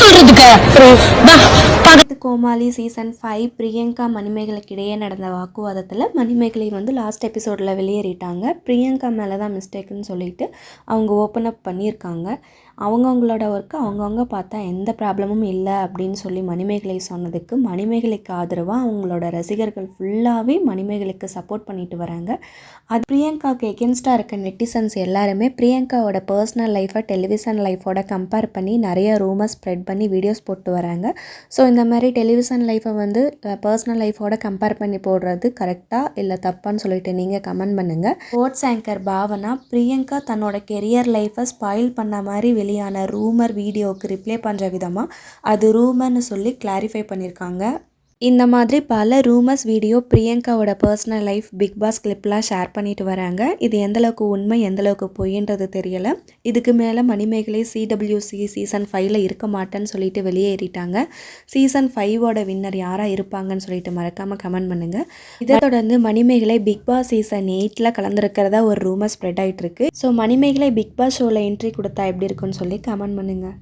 சொல்றதுக்கு? கோமாளி season five Priyanka மணிமேகலைக்கு இடையே நடந்த வாக்குவாதத்தில் மணிமேகலை வந்து லாஸ்ட் எபிசோடில் வெளியேறிட்டாங்க. பிரியங்கா மேலே தான் மிஸ்டேக்குன்னு சொல்லிட்டு அவங்க ஓப்பன் அப் பண்ணியிருக்காங்க. அவங்கவுங்களோட ஒர்க்கு அவங்கவுங்க பார்த்தா எந்த ப்ராப்ளமும் இல்லை அப்படின்னு சொல்லி மணிமேகலை சொன்னதுக்கு மணிமேகலைக்கு ஆதரவாக அவங்களோட ரசிகர்கள் ஃபுல்லாகவே மணிமேகலைக்கு சப்போர்ட் பண்ணிட்டு வராங்க. அது பிரியங்காவுக்கு எகென்ஸ்டாக இருக்க நெட்டிசன்ஸ் எல்லாருமே பிரியங்காவோட பர்சனல் லைஃப்பை டெலிவிஷன் லைஃபோட கம்பேர் பண்ணி நிறைய ரூமர்ஸ் ஸ்ப்ரெட் பண்ணி வீடியோஸ் போட்டு வராங்க. ஸோ இந்த இந்த மாதிரி டெலிவிஷன் லைஃப்பை வந்து பர்சனல் லைஃபோட கம்பேர் பண்ணி போடுறது கரெக்டாக இல்லை தப்பான்னு சொல்லிட்டு நீங்கள் கமெண்ட் பண்ணுங்கள் ஸ்போர்ட்ஸ் ஆங்கர் பாவனா பிரியங்கா தன்னோட கெரியர் லைஃப்பை ஸ்பாயில் பண்ண மாதிரி வெளியான ரூமர் வீடியோவுக்கு ரிப்ளை பண்ணுற விதமாக அது ரூமர்னு சொல்லி கிளாரிஃபை பண்ணியிருக்காங்க இந்த மாதிரி பல ரூமர்ஸ் வீடியோ பிரியங்காவோட பர்சனல் லைஃப் பிக் பாஸ் கிளிப்லாம் ஷேர் பண்ணிட்டு வராங்க. இது எந்தளவுக்கு உண்மை எந்தளவுக்கு பொய்ன்றது தெரியலை. இதுக்கு மேலே மணிமேகலை சிடபிள்யூசி சீசன் ஃபைவ்ல இருக்க மாட்டேன்னு சொல்லிட்டு வெளியேறிட்டாங்க. சீசன் ஃபைவோட வின்னர் யாராக இருப்பாங்கன்னு சொல்லிட்டு மறக்காமல் கமெண்ட் பண்ணுங்கள் இதை தொடர்ந்து மணிமேகலை பிக் பாஸ் சீசன் எயிட்டில் கலந்துருக்கிறதா ஒரு ரூமர் ஸ்ப்ரெட் ஆகிட்டு இருக்கு ஸோ மணிமேகலை பிக் பாஸ் ஷோவில் என்ட்ரி கொடுத்தா எப்படி இருக்குன்னு சொல்லி கமெண்ட் பண்ணுங்கள்